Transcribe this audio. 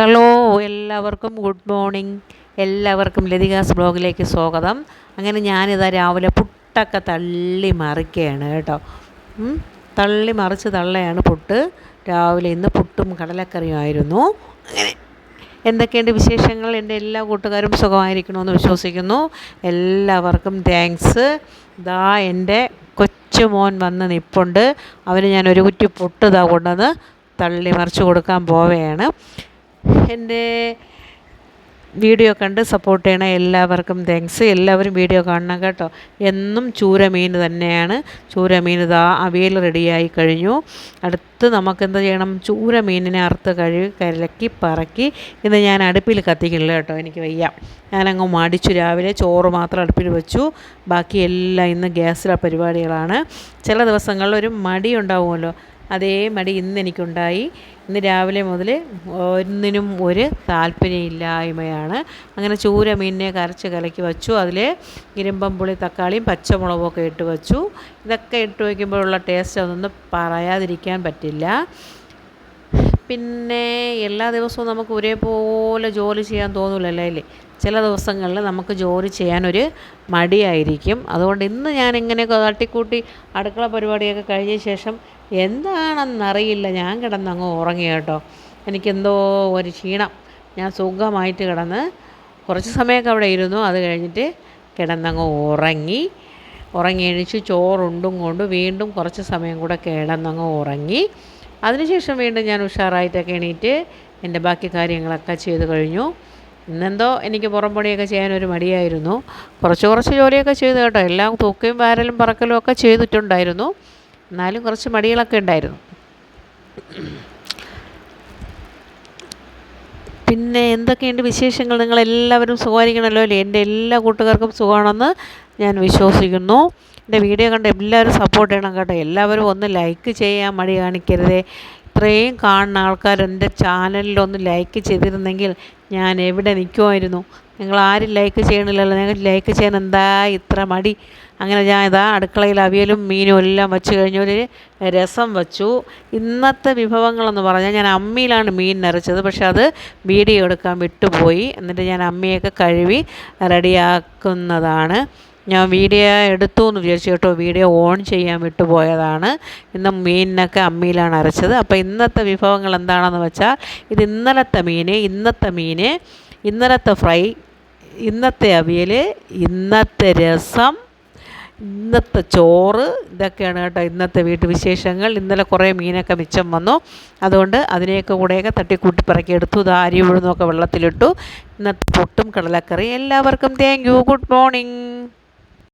Hello എല്ലാവർക്കും good morning. എല്ലാവർക്കും ലതികാസ് ബ്ലോഗിലേക്ക് സ്വാഗതം. അങ്ങനെ ഞാനിതാ രാവിലെ പുട്ടൊക്കെ തള്ളി മറിക്കുകയാണ് കേട്ടോ. തള്ളി മറിച്ച് തള്ളയാണ് പുട്ട്. രാവിലെ ഇന്ന് പുട്ടും കടലക്കറിയുമായിരുന്നു അങ്ങനെ എന്തൊക്കെയുണ്ട് വിശേഷങ്ങൾ? എന്റെ എല്ലാ കൂട്ടുകാരും സുഖമായിരിക്കണമെന്ന് വിശ്വസിക്കുന്നു. എല്ലാവർക്കും താങ്ക്സ് ദാ എന്റെ കൊച്ചുമോൻ വന്ന് നിപ്പുണ്ട്. അവന് ഞാൻ ഒരു കുറ്റി പുട്ട് ഇതാ കൊണ്ടുവന്ന് തള്ളി മറിച്ച് കൊടുക്കാൻ പോവുകയാണ്. എന്റെ വീഡിയോ കണ്ട് സപ്പോർട്ട് ചെയ്യണ എല്ലാവർക്കും താങ്ക്സ് എല്ലാവരും വീഡിയോ കാണണം കേട്ടോ. എന്നും ചൂര മീൻ തന്നെയാണ്. ചൂര മീൻ ഇതാ അവിയൽ റെഡിയായി കഴിഞ്ഞു. അടുത്ത് നമുക്ക് എന്ത് ചെയ്യണം? ചൂര മീനിനെ അറുത്ത് കഴുകി കലക്കി പറക്കി. ഇന്ന് ഞാൻ അടുപ്പിൽ കത്തിക്കില്ല കേട്ടോ. എനിക്ക് വയ്യ. ഞാനങ്ങ് മടിച്ചു രാവിലെ. ചോറ് മാത്രം അടുപ്പിൽ വെച്ചു. ബാക്കി എല്ലാം ഇന്ന് ഗ്യാസിലെ പരിപാടികളാണ്. ചില ദിവസങ്ങളിൽ ഒരു മടി ഉണ്ടാവുമല്ലോ. അതേ മടി ഇന്ന് എനിക്കുണ്ടായി ഇന്ന് രാവിലെ മുതൽ ഒന്നിനും ഒരു താല്പര്യമില്ലായ്മയാണ്. അങ്ങനെ ചൂര മീനിനെ കരച്ച് കലക്കി വച്ചു. അതിൽ ഇരുമ്പം പുളി തക്കാളിയും പച്ചമുളകും ഒക്കെ ഇട്ട് വച്ചു. ഇതൊക്കെ ഇട്ട് വയ്ക്കുമ്പോഴുള്ള ടേസ്റ്റ് അതൊന്നും പറയാതിരിക്കാൻ പറ്റില്ല. പിന്നെ എല്ലാ ദിവസവും നമുക്ക് ഒരേപോലെ ജോലി ചെയ്യാൻ തോന്നില്ലല്ലേ അല്ലേ? ചില ദിവസങ്ങളിൽ നമുക്ക് ജോലി ചെയ്യാനൊരു മടിയായിരിക്കും. അതുകൊണ്ട് ഇന്ന് ഞാൻ ഇങ്ങനെയൊക്കെ തട്ടിക്കൂട്ടി അടുക്കള പരിപാടിയൊക്കെ കഴിഞ്ഞ ശേഷം എന്താണെന്നറിയില്ല. ഞാൻ കിടന്നങ്ങ് ഉറങ്ങി കേട്ടോ. എനിക്കെന്തോ ഒരു ക്ഷീണം. ഞാൻ സുഖമായിട്ട് കിടന്ന് കുറച്ച് സമയമൊക്കെ അവിടെ ഇരുന്നു. അത് കഴിഞ്ഞിട്ട് കിടന്നങ്ങ് ഉറങ്ങി. ഉറങ്ങി എണീച്ച് ചോറുണ്ടും കൊണ്ട് വീണ്ടും കുറച്ച് സമയം കൂടെ കിടന്നങ്ങ് ഉറങ്ങി. അതിനുശേഷം വീണ്ടും ഞാൻ ഉഷാറായിട്ടൊക്കെ എണീറ്റ് എന്റെ ബാക്കി കാര്യങ്ങളൊക്കെ ചെയ്ത് കഴിഞ്ഞു. ഇന്നെന്തോ എനിക്ക് പുറം പണിയൊക്കെ ചെയ്യാനൊരു മടിയായിരുന്നു. കുറച്ച് കുറച്ച് ജോലിയൊക്കെ ചെയ്തു കേട്ടോ. എല്ലാം തൂക്കുകയും വാരലും പറക്കലും ഒക്കെ ചെയ്തിട്ടുണ്ടായിരുന്നു. എന്നാലും കുറച്ച് മടികളൊക്കെ ഉണ്ടായിരുന്നു. പിന്നെ എന്തൊക്കെയുണ്ട് വിശേഷങ്ങൾ? നിങ്ങളെല്ലാവരും സുഖമായിരിക്കണമല്ലോ അല്ലേ? എന്റെ എല്ലാ കൂട്ടുകാർക്കും സുഖമാണെന്ന് ഞാൻ വിശ്വസിക്കുന്നു. എന്റെ വീഡിയോ കണ്ട് എല്ലാവരും സപ്പോർട്ട് ചെയ്യണം കേട്ടോ. എല്ലാവരും ഒന്ന് ലൈക്ക് ചെയ്യാൻ മടി കാണിക്കരുതേ. ഇത്രയും കാണുന്ന ആൾക്കാർ എന്റെ ചാനലിലൊന്ന് ലൈക്ക് ചെയ്തിരുന്നെങ്കിൽ ഞാൻ എവിടെ നിൽക്കുമായിരുന്നു നിങ്ങൾ ആരും ലൈക്ക് ചെയ്യണില്ലല്ലോ. നിങ്ങൾ ലൈക്ക് ചെയ്യാൻ എന്താ ഇത്ര മടി? അങ്ങനെ ഞാൻ ഇതാ അടുക്കളയിൽ അവിയലും മീനും എല്ലാം വെച്ച് കഴിഞ്ഞൊരു രസം വെച്ചു. ഇന്നത്തെ വിഭവങ്ങളെന്ന് പറഞ്ഞാൽ ഞാൻ അമ്മിയിലാണ് മീൻ നിറച്ചത് പക്ഷെ അത് വീഡിയോ എടുക്കാൻ വിട്ടുപോയി. എന്നിട്ട് ഞാൻ അമ്മിയൊക്കെ കഴുകി റെഡിയാക്കുന്നതാണ്. ഞാൻ വീഡിയോ എടുത്തു എന്ന് വിചാരിച്ചു കേട്ടോ. വീഡിയോ ഓൺ ചെയ്യാൻ വിട്ടുപോയതാണ് ഇന്ന് മീനിനൊക്കെ അമ്മിയിലാണ് അരച്ചത്. അപ്പോൾ ഇന്നത്തെ വിഭവങ്ങൾ എന്താണെന്ന് വെച്ചാൽ ഇത് ഇന്നലത്തെ മീൻ ഇന്നത്തെ മീൻ ഇന്നലത്തെ ഫ്രൈ ഇന്നത്തെ അവിയൽ ഇന്നത്തെ രസം ഇന്നത്തെ ചോറ് ഇതൊക്കെയാണ് കേട്ടോ ഇന്നത്തെ വീട്ടുവിശേഷങ്ങൾ ഇന്നലെ കുറേ മീനൊക്കെ മിച്ചം വന്നു. അതുകൊണ്ട് അതിനെയൊക്കെ കൂടെയൊക്കെ തട്ടിക്കൂട്ടി പറക്കി എടുത്തു. ഇത് അരി ഉഴുന്നൊക്കെ വെള്ളത്തിലിട്ടു. ഇന്നത്തെ പൊട്ടും കടലക്കറി എല്ലാവർക്കും താങ്ക് യു ഗുഡ് മോർണിംഗ്